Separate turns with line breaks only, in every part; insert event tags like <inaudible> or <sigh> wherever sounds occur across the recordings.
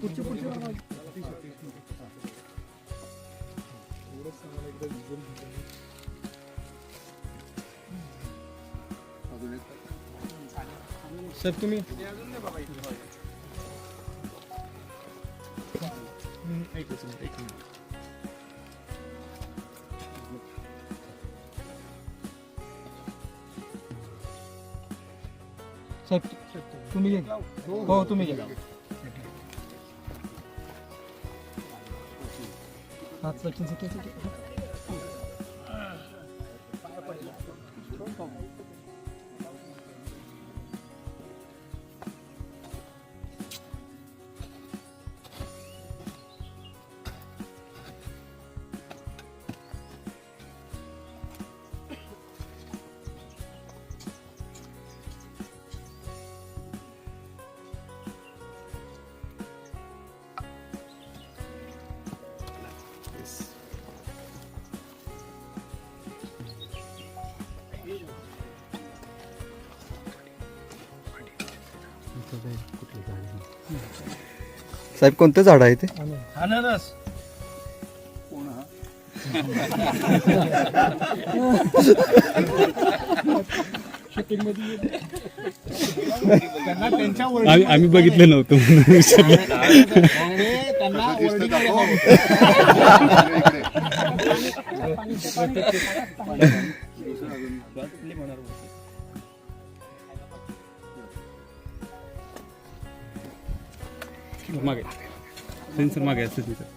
पुढची पुढची सर तुम्ही? हम्म, मिनिट एक मिनिट तुम्ही घ्या. हो तुम्ही घ्या. あ、通勤通勤通勤。
साहेब कोणतं झाड आहे ते?
अननस
आम्ही आम्ही बघितलं नव्हतं म्हणून विचारलं.
त्यांना वर्णिकडे
मागे सेन्सर मागे असतं तिथं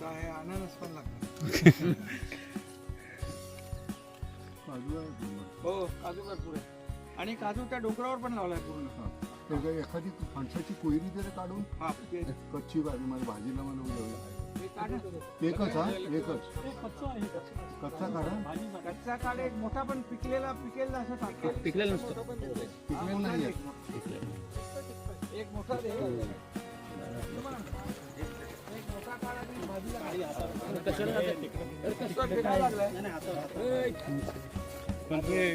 काय अननस पण लागतात हो काजू भरपूर आहे आणि काजू त्या डोंगरावर पण लावलाय पूर्ण
त्याच्या एखादी फणसाची कोयरी जरा काढून
हा ते-
कच्ची भाजी माझ्या भाजीला मला उद्या
ते काढ ना.
एकच हा एकच कच्चा काढा
कच्चा काढ एक मोठा पण पिकलेला पिकेला असं टाकतो
पिकलेलं नसतं
पिकलेलं नाही आहे.
एक मोठा दे एक मोठा काढ आणि भाजीला फेकायला लागलाय?
पण ते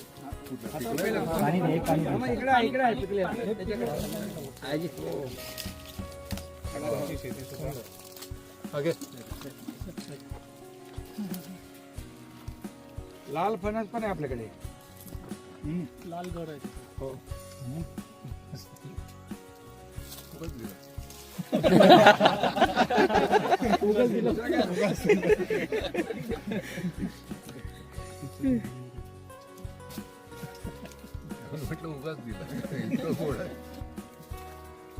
लाल फणस पण आहे आपल्याकडे.
लाल गड आहे.
हो. <laughs> <laughs>
म्हटलं उगाच दिला. इतकं गोड आहे.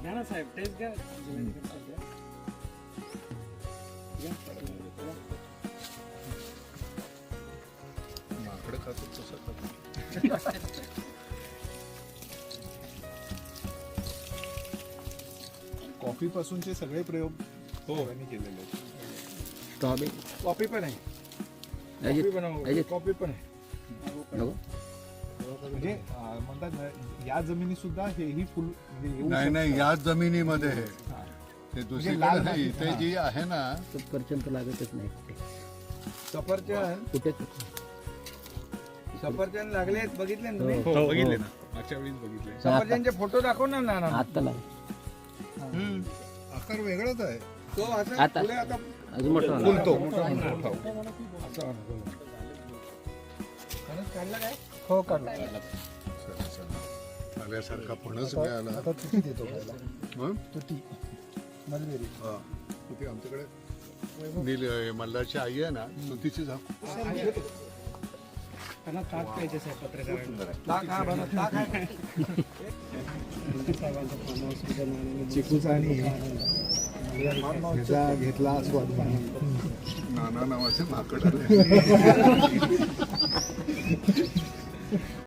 घ्या ना साहेब टेस्ट घ्या
माकडं खातो तसं खातो
कॉफी पासूनचे सगळे प्रयोग हो. यांनी केलेले आहेत.
कॉफी पण आहे. कॉफी बनव कॉफी पण आहे.
म्हणजे अं, म्हणतात ना या जमिनी सुद्धा हेही फुल म्हणजे येऊ
नाही नाही याच जमिनीमध्ये आहे
हा.
ते
लाल
दुसरीकडे
माती,
इथे
हा.
जी आहे ना
पर्यंत लागतच नाही.
सफरचंद?
कुठे?
सफरचंद लागले बघितले ना तुम्ही?
हो
बघितले ना. मागच्या वेळीच बघितले.
सफरचंदचे फोटो दाखव ना नाना.
आता लाग
आकार वेगळाच आहे.
तो असं
आता.
पुढे आता
अजून मोठं झालं.
फुलतो
फणस काढला काय? हो काढला
आल्यासारखा फणस मिळाला.
आता तुटी देतो
हं?
तुटी. मलबेरी.
हा. ते आमच्याकडे नील हे मल्हारची आई आहे ना तो तिची झाप
त्यांना ताक पाहिजे साहेब पत्रकारांना
ताक हा बनव ताक आहे
चिकूचा आणि ह्याचा घेतला आस्वाद
नाना नावाचे माकड आले. <laughs>